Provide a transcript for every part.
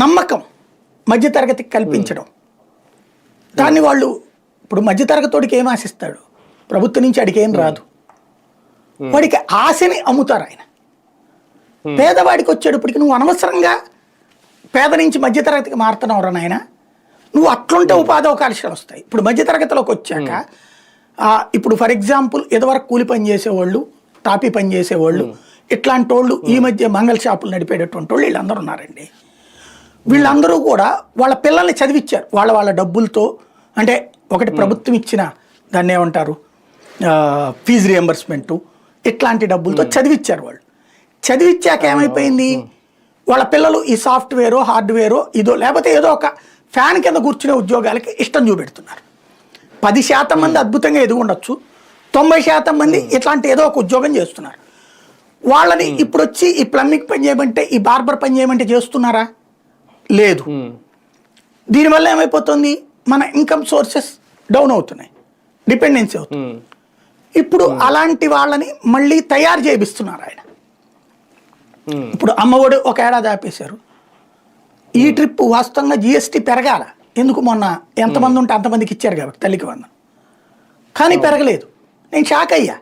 నమ్మకం మధ్యతరగతికి కల్పించడం. దాన్ని వాళ్ళు ఇప్పుడు మధ్యతరగతోడికి ఏం ఆశిస్తాడు? ప్రభుత్వం నుంచి అడిగి ఏం రాదు. వాడికి ఆశని అమ్ముతారు ఆయన. పేదవాడికి వచ్చేటప్పటికి నువ్వు అనవసరంగా పేద నుంచి మధ్యతరగతికి మారుతున్నావు రా నాయన. నువ్వు అట్లుంటే ఉపాధి అవకాశాలు వస్తాయి. ఇప్పుడు మధ్యతరగతిలోకి వచ్చాక ఇప్పుడు ఫర్ ఎగ్జాంపుల్ ఇదివరకు కూలి పని చేసేవాళ్ళు టాపీ పని చేసేవాళ్ళు ఇట్లాంటి వాళ్ళు ఈ మధ్య మంగళ షాపులు నడిపేటటువంటి వాళ్ళు వీళ్ళందరూ ఉన్నారండి. వీళ్ళందరూ కూడా వాళ్ళ పిల్లల్ని చదివించారు వాళ్ళ వాళ్ళ డబ్బులతో అంటే ఒకటి ప్రభుత్వం ఇచ్చిన దాన్ని ఏమంటారు? ఫీజు రియంబర్స్మెంటు ఇట్లాంటి డబ్బులతో చదివించారు వాళ్ళు. చదివించాక ఏమైపోయింది? వాళ్ళ పిల్లలు ఈ సాఫ్ట్వేరో హార్డ్వేరో ఇదో లేకపోతే ఏదో ఒక ఫ్యాన్ కింద కూర్చునే ఉద్యోగాలకి ఇష్టం చూపెడుతున్నారు. పది శాతం మంది అద్భుతంగా ఎదిగి ఉండొచ్చు తొంభై శాతం మంది ఇట్లాంటి ఏదో ఒక ఉద్యోగం చేస్తున్నారు. వాళ్ళని ఇప్పుడు వచ్చి ఈ ప్లంబింగ్ పని చేయమంటే ఈ బార్బర్ పని చేయమంటే చేస్తున్నారా? లేదు. దీనివల్ల ఏమైపోతుంది? మన ఇన్కమ్ సోర్సెస్ డౌన్ అవుతున్నాయి. డిపెండెన్సీ అవుతుంది. ఇప్పుడు అలాంటి వాళ్ళని మళ్ళీ తయారు చేపిస్తున్నారు ఆయన. ఇప్పుడు అమ్మఒడి ఒక ఏడాది ఆపేశారు. ఈ ట్రిప్ వాస్తవంగా జిఎస్టీ పెరగాల. ఎందుకు మొన్న ఎంతమంది ఉంటే అంతమందికి ఇచ్చారు కాబట్టి తల్లికి వందనం కానీ పెరగలేదు. నేను షాక్ అయ్యా.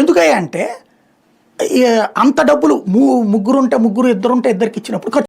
ఎందుకయ్యా అంటే అంత డబ్బులు ము ముగ్గురు ఉంటే ముగ్గురు ఇద్దరు ఉంటే ఇద్దరికి ఇచ్చినప్పుడు